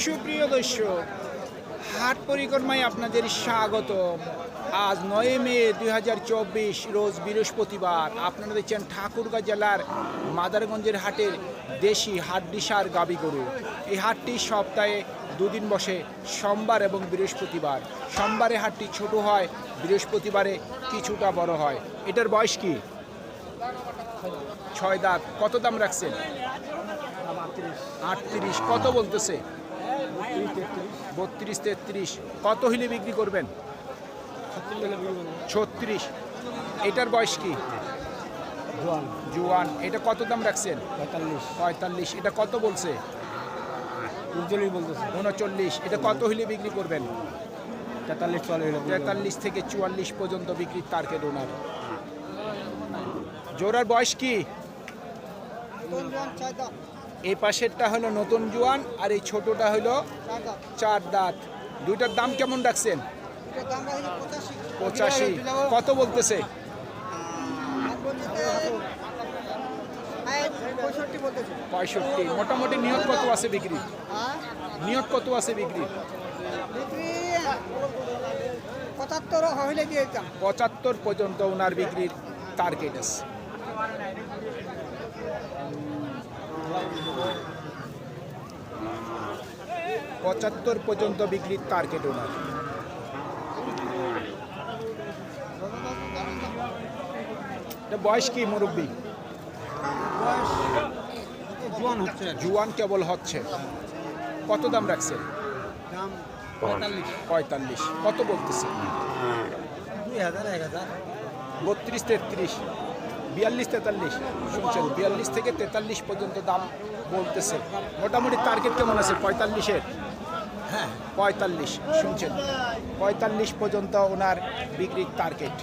সুপ্রিয় দর্শক, হাট পরিক্রমায় আপনাদের স্বাগত আজ নয় মে দু হাজার চব্বিশ, রোজ বৃহস্পতিবার। আপনারা দেখছেন ঠাকুরগাঁ জেলার মাদারগঞ্জের হাটের দেশি হাড্ডিসার গাবি গরু। এই হাটটি সপ্তাহে দুদিন বসে, সোমবার এবং বৃহস্পতিবার। সোমবারে হাটটি ছোট হয়, বৃহস্পতিবারে কিছুটা বড় হয়। এটার বয়স কি? ছয় দাঁত। কত দাম রাখছেন? আটত্রিশ কত বলতেছে? বত্রিশ তেত্রিশ কত হইলে বিক্রি করবেন? ছত্রিশ এটার বয়স কি? জোয়ান। জুয়ান এটা কত দাম রাখছেন? পঁয়তাল্লিশ। পঁয়তাল্লিশ এটা কত বলছে? উজ্জ্বলই বলতেছে। উনচল্লিশ এটা কত হইলে বিক্রি করবেন? তেতাল্লিশ চলে হলো তেতাল্লিশ থেকে চুয়াল্লিশ পর্যন্ত বিক্রির টার্গেট ওনার জোড়ার বয়স কি? এই পাশেরটা হলো নতুন জোয়ান আর এই ছোটটা হলো চার দাঁত। দুইটার দাম কেমন রাখছেন? পঁচাশি। কত বলতেছে? পঁয়ষট্টি মোটামুটি নিয়ত কত আছে বিক্রি? নিয়ত কত আছে বিক্রি? পঁচাত্তর হইলে দিয়ে পঁচাত্তর পর্যন্ত ওনার বিক্রির টার্গেট আছে। পঁচাত্তর পর্যন্ত বিক্রির টার্গেট ওনার বয়স কি মুরব্বী? জোয়ান হচ্ছে। জুয়ান কেবল হচ্ছে। কত দাম রাখছেন দাম পঁয়তাল্লিশ। পঁয়তাল্লিশ। কত বলতেছে? দুই হাজার এক হাজার। বত্রিশ তেত্রিশ। বিয়াল্লিশ তেতাল্লিশ, শুনছেন? বিয়াল্লিশ থেকে তেতাল্লিশ পর্যন্ত দাম বলতেছে। মোটামুটি টার্গেট কেমন আছে? পঁয়তাল্লিশের? হ্যাঁ পঁয়তাল্লিশ, শুনছেন? পঁয়তাল্লিশ পর্যন্ত ওনার বিক্রির টার্গেট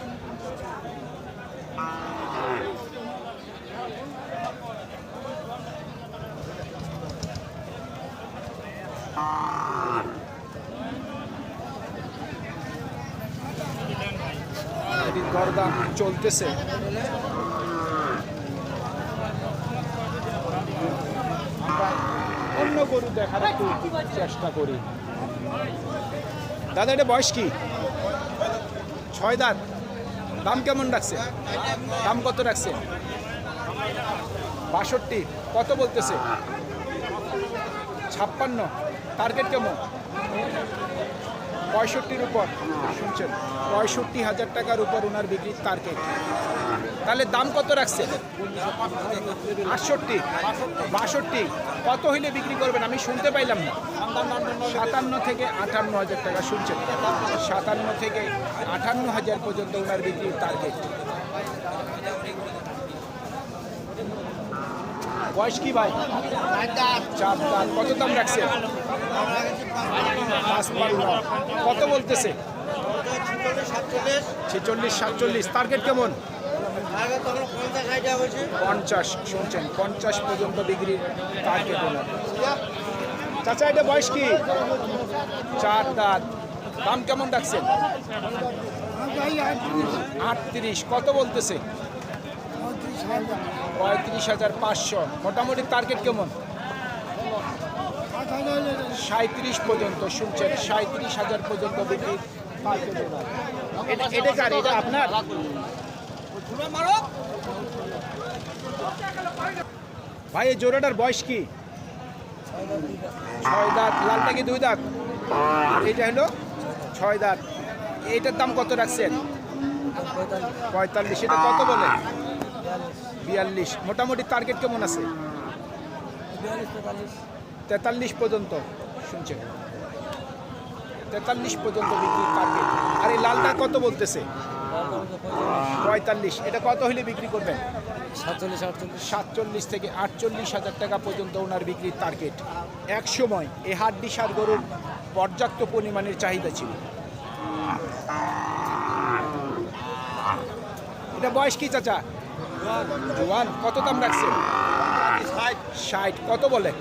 দরদাম চলতেছে। অন্য গরু দেখার একটু চেষ্টা করি। দাদা, এটা বয়স কি? ছয় দাঁত দাম কেমন রাখছে? দাম কত রাখছে? বাষট্টি। কত বলতেছে? ছাপ্পান্ন। টার্গেট কেমন? পঁয়ষট্টির উপর। শুনছেন? পঁয়ষট্টি হাজার টাকার উপর ওনার বিক্রির টার্গেট। তাহলে দাম কত রাখছে আটষট্টি। বাষট্টি। কত হইলে বিক্রি করবেন? আমি শুনতে পাইলাম না। সাতান্ন থেকে আটান্ন হাজার টাকা শুনছেন। সাতান্ন থেকে আটান্ন হাজার পর্যন্ত ওনার বিক্রির টার্গেট বয়স কি ভাই? চার দাঁত। কত দাম রাখছে কত বলতেছে? ছেচল্লিশ, সাতচল্লিশ। টার্গেট কেমন? পঞ্চাশ শুনছেন পঞ্চাশ পর্যন্ত বিক্রির টার্গেট ওনার চাচা এটা বয়স কি? চার দাঁত। দাম কেমন রাখছেন? আটত্রিশ কত বলতেছে? পঁয়ত্রিশ হাজার পাঁচশো। মোটামুটি টার্গেট কেমন? সাঁত্রিশ পর্যন্ত শুনছেন সাঁত্রিশ হাজার পর্যন্ত বিক্রি এটা কার? এটা আপনার? ভাই, এই জোড়াটার বয়স কি? ছয় দাঁত। লালটা কি দুই দাঁত? এটা হলো ছয় দাঁত। এইটার দাম কত রাখছেন? পঁয়তাল্লিশ। এটা কত বলে? বিয়াল্লিশ। মোটামুটি টার্গেট কেমন আছে? তেতাল্লিশ পর্যন্ত, শুনছেন? তেতাল্লিশ পর্যন্ত বিক্রি টার্গেট আর এই লালটা কত বলতেছে? পঁয়তাল্লিশ। এটা কত হলে বিক্রি করবেন? সাতচল্লিশ আটচল্লিশ। সাতচল্লিশ থেকে আটচল্লিশ হাজার টাকা পর্যন্ত ওনার বিক্রির টার্গেট এক সময় এ হাড্ডি সার গরুর পর্যাপ্ত পরিমাণের চাহিদা ছিল। এটা বয়স কি চাচা? জোয়ান। কত দাম রাখছেন? ষাট। কত বলে?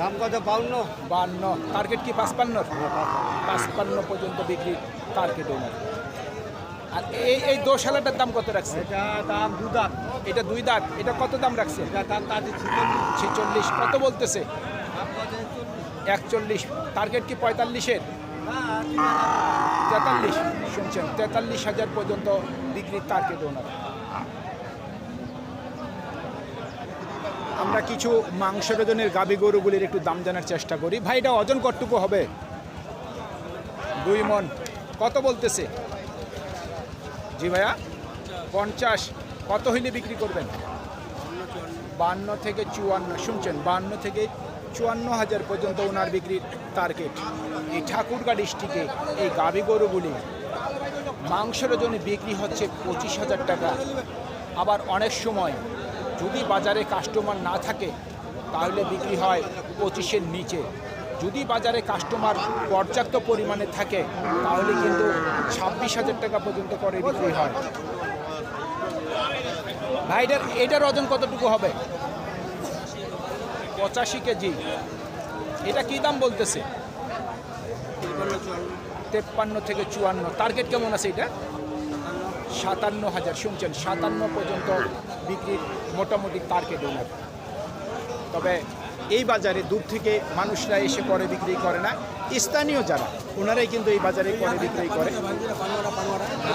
দাম কত? বাউন্ন। বান্ন। টার্গেট কি পাঁচপান্নর? পাঁচপান্ন। পর্যন্ত বিক্রি টার্গেট ওনার আর এই এই দোশালাটার দাম কত রাখছে? এটা দাম দু দাঁত। এটা দুই দাঁত। এটা কত দাম রাখছে? এটা দাম তাদের ছেচল্লিশ। কত বলতেছে? একচল্লিশ। টার্গেট কি পঁয়তাল্লিশের? তেতাল্লিশ। শুনছেন তেতাল্লিশ হাজার পর্যন্ত বিক্রির টার্গেট ওনার আমরা কিছু মাংস ওজনের গাবি গরুগুলির একটু দাম জানার চেষ্টা করি। ভাই এটা ওজন কতটুকু হবে? দুই মন কত বলতেছে? জি ভাইয়া। পঞ্চাশ। কত হইলে বিক্রি করবেন? বান্ন থেকে চুয়ান্ন। শুনছেন, বান্ন থেকে চুয়ান্ন হাজার পর্যন্ত ওনার বিক্রির টার্গেট এই ঠাকুরগা ডিস্ট্রিক্টে এই গাভী গরুগুলি মাংসের জন্য বিক্রি হচ্ছে পঁচিশ হাজার টাকা। আবার অনেক সময় যদি বাজারে কাস্টমার না থাকে, তাহলে বিক্রি হয় পঁচিশের নিচে। যদি বাজারে কাস্টমার পর্যাপ্ত পরিমাণে থাকে, তাহলে কিন্তু ছাব্বিশ হাজার টাকা পর্যন্ত করে বিক্রি হয়। ভাই, এটার এটার ওজন কতটুকু হবে? পঁচাশি কেজি। এটা কি দাম বলতেছে? তেপ্পান্ন থেকে চুয়ান্ন। টার্গেট কেমন আছে এটা? সাতান্ন হাজার। শুনছেন, সাতান্ন পর্যন্ত বিক্রির মোটামুটি টার্গেট ওনার তবে এই বাজারে দূর থেকে মানুষরা এসে করে বিক্রি করে না। স্থানীয় যারা, ওনারাই কিন্তু এই বাজারে করে বিক্রি করে।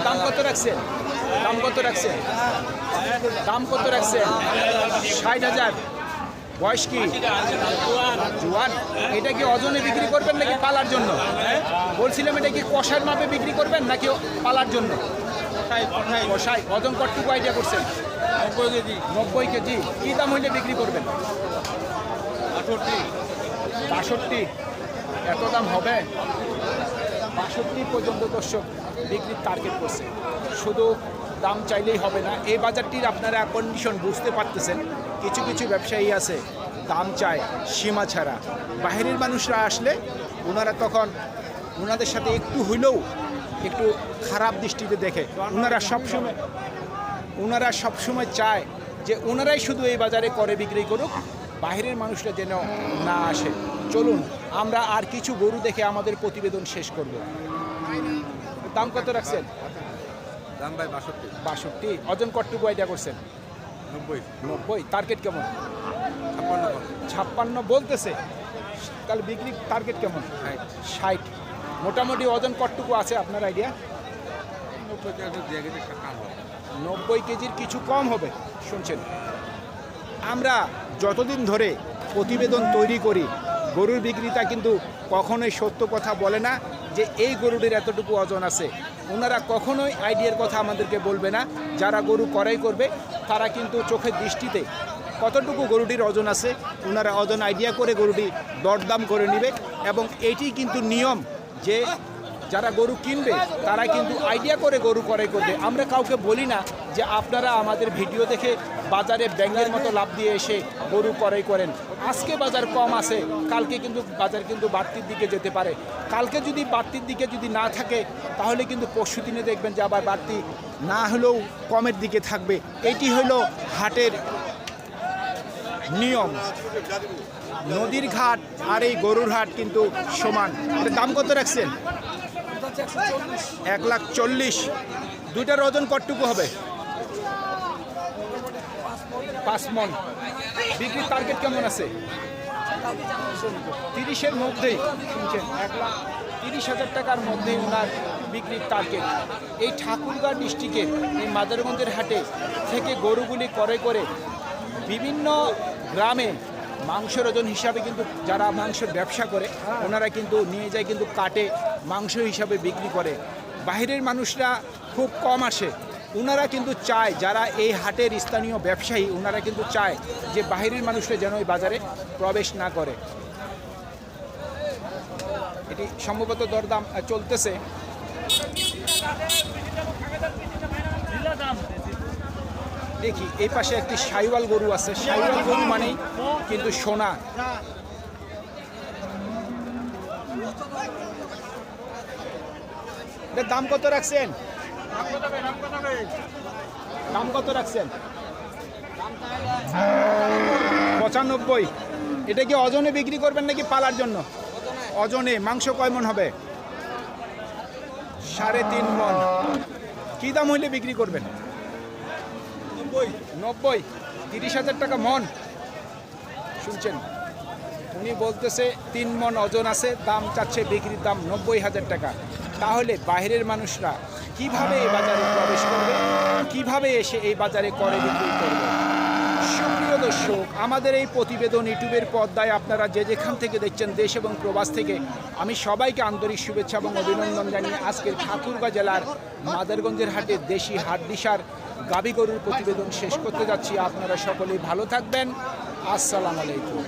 দাম কত রাখছেন? দাম কত রাখছেন? দাম কত রাখছেন? ষাট হাজার। বয়স কি? জুয়ান। এটা কি অজনে বিক্রি করবেন নাকি পালার জন্য? বলছিলাম, এটা কি কষার মাপে বিক্রি করবেন নাকি পালার জন্য? কষাই। ওজন কতটুকু আইডিয়া করছেন? নব্বই কেজি। কি দাম হইলে বিক্রি করবেন? বাষট্টি। বাষট্টি। এত দাম হবে? বাষট্টি পর্যন্ত দর্শক বিক্রির টার্গেট করছে। শুধু দাম চাইলেই হবে না, এই বাজারটির আপনারা কন্ডিশন বুঝতে পারতেছেন। কিছু কিছু ব্যবসায়ী আছে, দাম চায় সীমা ছাড়া। বাহিরের মানুষরা আসলে ওনারা তখন ওনাদের সাথে একটু হইলেও একটু খারাপ দৃষ্টিতে দেখে। ওনারা সবসময় ওনারা সবসময় চায় যে ওনারাই শুধু এই বাজারে করে বিক্রি করুক। বাইরের মানুষরা যেন না আসে। চলুন আমরা আর কিছু গরু দেখে আমাদের প্রতিবেদন শেষ করব। দাম কত রাখছেন? দাম ভাই বাষট্টি। বাষট্টি। ওজন কটটুকু আইডিয়া করছেন? নব্বই। নব্বই। টার্গেট কেমন? ছাপ্পান্ন ছাপ্পান্ন বলতেছে। তাহলে বিক্রি টার্গেট কেমন? ষাট। মোটামুটি ওজন কটটুকু আছে আপনার আইডিয়া? নব্বই কেজির কিছু কম হবে। শুনছেন? আমরা যতদিন ধরে প্রতিবেদন তৈরি করি, গরুর বিক্রেতা কিন্তু কখনোই সত্য কথা বলে না যে এই গরুটির এতটুকু ওজন আছে। ওনারা কখনোই আইডিয়ার কথা আমাদেরকে বলবে না। যারা গরু করাই করবে, তারা কিন্তু চোখের দৃষ্টিতে কতটুকু গরুটির ওজন আছে, ওনারা ওজন আইডিয়া করে গরুটি দরদাম করে নেবে এবং এটি কিন্তু নিয়ম যে যারা গরু কিনবে, তারা কিন্তু আইডিয়া করে গরু ক্রয় করবে। আমরা কাউকে বলি না যে আপনারা আমাদের ভিডিও দেখে বাজারে ব্যাঙ্গের মতো লাভ দিয়ে এসে গরু ক্রয় করেন। আজকে বাজার কম আছে, কালকে কিন্তু বাজার কিন্তু বাড়তির দিকে যেতে পারে। কালকে যদি বাড়তির দিকে যদি না থাকে, তাহলে কিন্তু পরশু দিনে দেখবেন যে আবার বাড়তি না হলেও কমের দিকে থাকবে। এটি হলো হাটের নিয়ম। নদীর ঘাট আর এই গরুর হাট কিন্তু সমান। দাম কত রাখছেন? এক লাখ চল্লিশ। দুইটার ওজন কটটুকু হবে? পাঁচ মন। বিক্রির টার্গেট কেমন আছে? তিরিশের মধ্যেই, শুনছেন, এক লাখ তিরিশ হাজার টাকার মধ্যেই ওনার বিক্রির টার্গেট এই ঠাকুরগাঁ ডিস্ট্রিক্টের এই মাদারগঞ্জের হাটে থেকে গরুগুলি করে করে বিভিন্ন গ্রামে মাংসের ওজন হিসাবে কিন্তু যারা মাংসের ব্যবসা করে, ওনারা কিন্তু নিয়ে যায় কিন্তু কাটে মাংস হিসাবে বিক্রি করে। বাইরের মানুষরা খুব কম আসে। ওনারা কিন্তু চায়, যারা এই হাটের স্থানীয় ব্যবসায়ী ওনারা কিন্তু চায় যে বাইরের মানুষরা যেন এই বাজারে প্রবেশ না করে। এটি সম্ভবত দরদাম চলতেছে। দেখি, এই পাশে একটি সাইওয়াল গরু আছে। সাইওয়াল গরু মানেই কিন্তু সোনা। এটার দাম কত রাখছেন? দাম কত রাখছেন? পঁচানব্বই। এটা কি ওজনে বিক্রি করবেন নাকি পালার জন্য? ওজনে মাংস কয় মন হবে? সাড়ে তিন মন। কি দাম হইলে বিক্রি করবেন? নব্বই। তিরিশ হাজার টাকা মন। শুনছেন? উনি বলতেছে, তিন মন ওজন আছে, দাম চাচ্ছে বিক্রির দাম নব্বই হাজার টাকা। তাহলে বাইরের মানুষরা কীভাবে এই বাজারে প্রবেশ করবে? কীভাবে এসে এই বাজারে করে বিক্রি করবে? সুপ্রিয় দর্শক, আমাদের এই প্রতিবেদন ইউটিউবের পর্দায় আপনারা যে যেখান থেকে দেখছেন, দেশ এবং প্রবাস থেকে, আমি সবাইকে আন্তরিক শুভেচ্ছা এবং অভিনন্দন জানিয়ে আজকের ঠাকুরগাঁ জেলার মাদারগঞ্জের হাটে দেশি হাট দিশার গাবি গরুর প্রতিবেদন শেষ করতে যাচ্ছি। আপনারা সকলেই ভালো থাকবেন। আসসালামু আলাইকুম।